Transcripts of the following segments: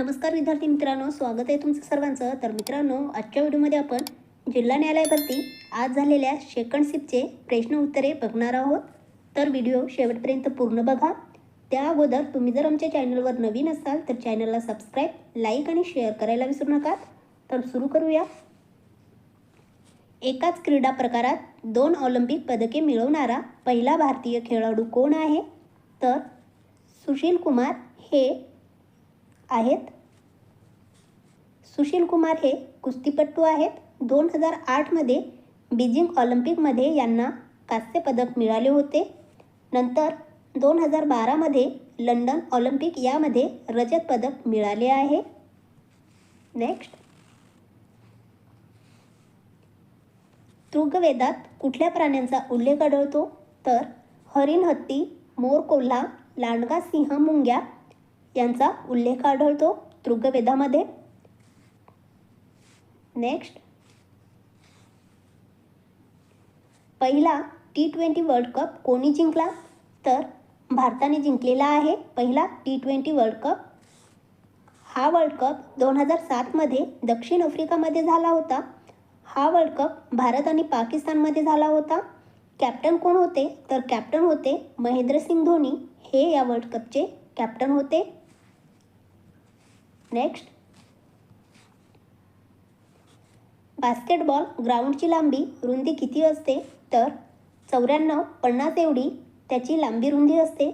नमस्कार विद्यार्थी मित्रांनो स्वागत आहे तुमचं सर्वांचं. तर मित्रांनो आजच्या व्हिडिओमध्ये आपण जिल्हा न्यायालयावरती आज झालेल्या सेकंड शिफ्टचे प्रश्न उत्तरे बघणार आहोत. तर व्हिडिओ शेवटपर्यंत पूर्ण बघा. त्या अगोदर तुम्ही जर आमच्या चॅनलवर नवीन असाल तर चॅनलला सबस्क्राईब लाईक आणि शेअर करायला विसरू नका. तर सुरू करूया. एकाच क्रीडा प्रकारात दोन ऑलिम्पिक पदके मिळवणारा पहिला भारतीय खेळाडू कोण आहे? तर सुशील कुमार हे आहेत. सुशील कुमार हे कुस्तीपट्टू आहेत. दोन हजार आठमध्ये बीजिंग ऑलिम्पिकमध्ये यांना कांस्य पदक मिळाले होते. नंतर दोन हजार बारामध्ये लंडन ऑलिम्पिक यामध्ये रजत पदक मिळाले आहे. नेक्स्ट. तृगवेदात कुठल्या प्राण्यांचा उल्लेख आढळतो? तर हरिण हत्ती मोर कोल्हा लांडगा सिंह मुंग्या यांचा उल्लेख आढळतो तृगवेदामध्ये नेक्स्ट पहिला टी ट्वेंटी वर्ल्ड कप कोणी जिंकला? तर भारताने जिंकलेला आहे पहिला टी ट्वेंटी वर्ल्ड कप हा वर्ल्ड कप दोन हजार सातमध्ये दक्षिण आफ्रिकामध्ये झाला होता. हा वर्ल्ड कप भारत आणि पाकिस्तानमध्ये झाला होता. कॅप्टन कोण होते? तर कॅप्टन होते महेंद्रसिंग धोनी. हे या वर्ल्ड कपचे कॅप्टन होते. नेक्स्ट बास्केटबॉल ग्राउंडची लांबी रुंदी किती असते? तर चौऱ्याण्णव पन्नास एवढी. त्याची लांबी रुंदी असते.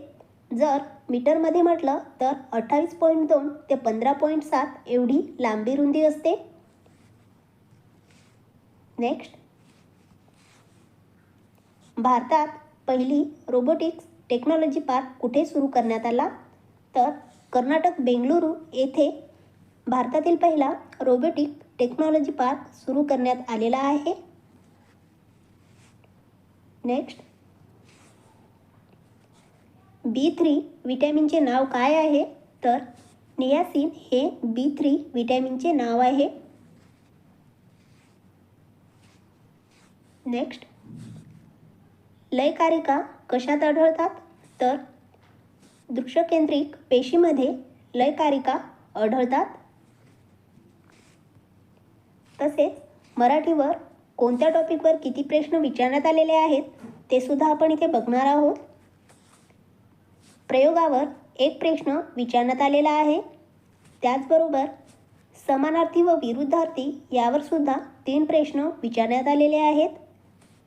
जर मीटरमध्ये म्हटलं तर अठ्ठावीस पॉईंट दोन ते पंधरा पॉईंट सात एवढी लांबी रुंदी असते. नेक्स्ट भारतात पहिली रोबोटिक्स टेक्नॉलॉजी पार्क कुठे सुरू करण्यात आला? तर कर्नाटक बेंगळुरू येथे भारतातील पहिला रोबोटिक टेक्नॉलॉजी पार्क सुरू करण्यात आलेला आहे. नेक्स्ट. बी थ्री विटॅमिनचे नाव काय आहे? तर नियासिन हे बी थ्री विटॅमिनचे नाव आहे. नेक्स्ट. लयकारिका कशात आढळतात? तर दृश्यकेंद्रिक पेशीमध्ये लयकारिका आढळतात. तसेच मराठीवर कोणत्या टॉपिकवर किती प्रश्न विचारण्यात आलेले आहेत ते सुद्धा आपण इथे बघणार आहोत. प्रयोगावर एक प्रश्न विचारण्यात आलेला आहे. त्याचबरोबर समानार्थी व विरुद्धार्थी यावर सुद्धा तीन प्रश्न विचारण्यात आलेले आहेत.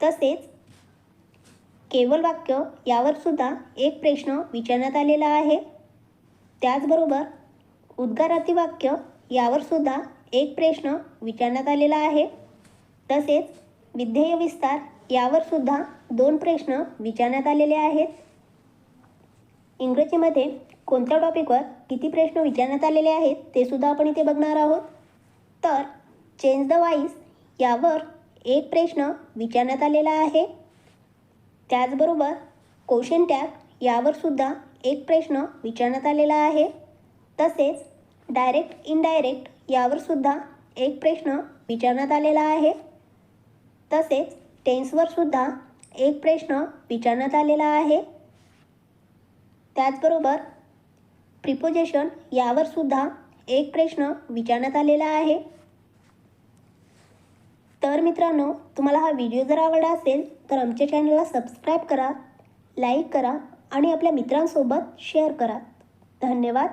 तसेच केवळ वाक्य यावर सुद्धा एक प्रश्न विचारण्यात आलेला आहे. त्याचबरोबर उद्गारार्थी वाक्य यावर सुद्धा एक प्रश्न विचारण्यात आलेला आहे. तसेच विधेय विस्तार यावर सुद्धा दोन प्रश्न विचारण्यात आलेले आहेत. इंग्रजीमध्ये कोणत्या टॉपिकवर किती प्रश्न विचारण्यात आलेले आहेत ते सुद्धा आपण इथे बघणार आहोत. तर चेंज द वाईस यावर एक प्रश्न विचारण्यात आलेला आहे. त्याचबरोबर क्वेश्चन टॅग यावर सुद्धा एक प्रश्न विचारण्यात आलेला आहे. तसेच डायरेक्ट इनडायरेक्ट यावर सुद्धा एक प्रश्न विचारण्यात आलेला आहे. तसेच टेन्सवर सुद्धा एक प्रश्न विचारण्यात आलेला आहे. त्याचबरोबर प्रिपोजेशन यावर सुद्धा एक प्रश्न विचारण्यात आलेला आहे. तर मित्रांनो तुम्हाला हा व्हिडिओ जर आवडला असेल तर आमच्या चॅनलला सबस्क्राईब करा लाईक करा आणि आपल्या मित्रांसोबत शेअर करा. धन्यवाद.